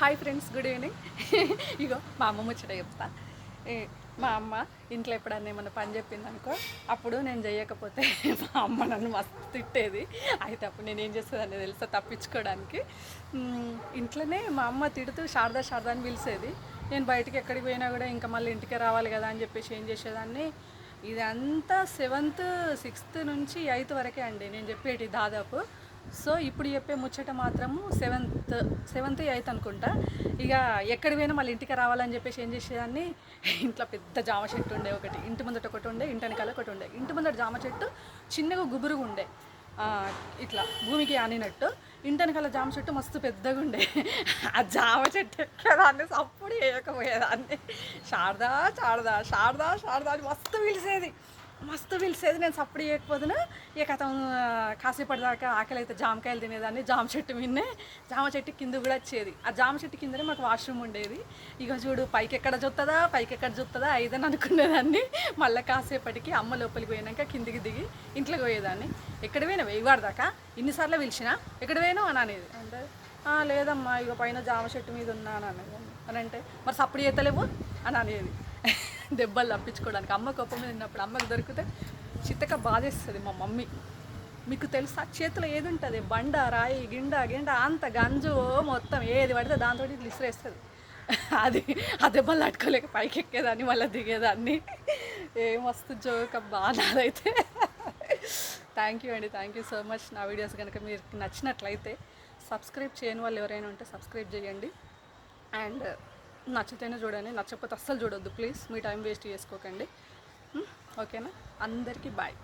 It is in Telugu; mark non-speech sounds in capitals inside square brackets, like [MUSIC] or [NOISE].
హాయ్ ఫ్రెండ్స్ గుడ్ ఈవినింగ్ ఇగో మా అమ్మ ముచ్చట చెప్తా. ఏ, మా అమ్మ ఇంట్లో ఎప్పుడన్నా ఏమన్నా పని చెప్పింది అనుకో అప్పుడు నేను చేయకపోతే [LAUGHS] మా అమ్మ నన్ను మస్తు తిట్టేది. అయితే అప్పుడు నేను ఏం చేసేదాన్ని తెలుసా? తప్పించుకోవడానికి. ఇంట్లోనే మా అమ్మ తిడుతూ శారదా శారదా అని పిలిచేది. నేను బయటికి ఎక్కడికి పోయినా కూడా ఇంకా మళ్ళీ ఇంటికే రావాలి కదా అని చెప్పేసి ఏం చేసేదాన్ని? ఇదంతా సెవెంత్ సిక్స్త్ నుంచి ఎయిత్ వరకే అండి. నేను చెప్పేటి దాదాపు. సో ఇప్పుడు చెప్పే ముచ్చట మాత్రము సెవెంత్ సెవెంత్ ఎయిత్ అనుకుంటా. ఇక ఎక్కడి పోయినా మళ్ళీ ఇంటికి రావాలని చెప్పేసి ఏం చేసేదాన్ని? ఇంట్లో పెద్ద జామ చెట్టు ఉండే ఒకటి. ఇంటి ముందట ఒకటి ఉండే ఇంటి వెనకాల ఒకటి ఉండే. ఇంటి ముందట జామ చెట్టు చిన్నగా గుబురుగా ఉండే. ఇట్లా భూమికి ఆనినట్టు. ఇంటి జామ చెట్టు మస్తు పెద్దగా ఉండే. ఆ జామ చెట్టు ఎక్కేదాన్ని అప్పుడు వేయకపోయేదాన్ని. శారదా శారదా శారదా శారదా అని మస్తు పిలిచేది. మస్తు పిలిచేది నేను సప్పుడు చేయకపోతున్నా ఇక కథం కాసేపటి దాకా ఆకలి అయితే జామకాయలు తినేదాన్ని జామ చెట్టు మిన్నే జామ చెట్టు కింద కూడా వచ్చేది. ఆ జామ చెట్టు కిందనే మాకు వాష్రూమ్ ఉండేది. ఇక చూడు పైకి ఎక్కడ చూస్తుందా పైకి ఎక్కడ చూస్తుందా ఐదని అనుకునేదాన్ని. మళ్ళీ కాసేపటికి అమ్మ లోపలికి పోయినాక కిందికి దిగి ఇంట్లోకి పోయేదాన్ని. ఎక్కడ పోయినా? వెయ్యవాడు దాకా. ఇన్నిసార్లు పిలిచినా? ఎక్కడ పోయినావు? అని అనేది. అంటే? "ఆ, లేదమ్మా ఇక పైన జామ చెట్టు మీద ఉన్నాను అనేది. అని అంటే మరి సప్పుడు చేతలేవు అని అనేది. దెబ్బలు తప్పించుకోవడానికి. అమ్మ కోపం మీద ఉన్నప్పుడు అమ్మకి దొరికితే చిత్తక బాధేస్తుంది మా మమ్మీ. మీకు తెలుసా? చేతిలో ఏది ఉంటుంది? బండ రాయి గిండ గిండ అంత గంజు మొత్తం ఏది పడితే దాంతో విసిరేస్తుంది. అది ఆ దెబ్బలు తట్టుకోలేక పైకి ఎక్కేదాన్ని మళ్ళీ దిగేదాన్ని. ఏ మస్తు జోక్ అబ్బా నాదైతే. థ్యాంక్ యూ అండి. థ్యాంక్ యూ సో మచ్ నా వీడియోస్ కనుక మీరు నచ్చినట్లయితే సబ్స్క్రైబ్ చేయని వాళ్ళు ఎవరైనా ఉంటే సబ్స్క్రైబ్ చేయండి. అండ్ నచ్చితేనే చూడండి నచ్చకపోతే అస్సలు చూడొద్దు. ప్లీజ్ మీ టైం వేస్ట్ చేసుకోకండి. Hmm? ఓకేనా అందరికీ బాయ్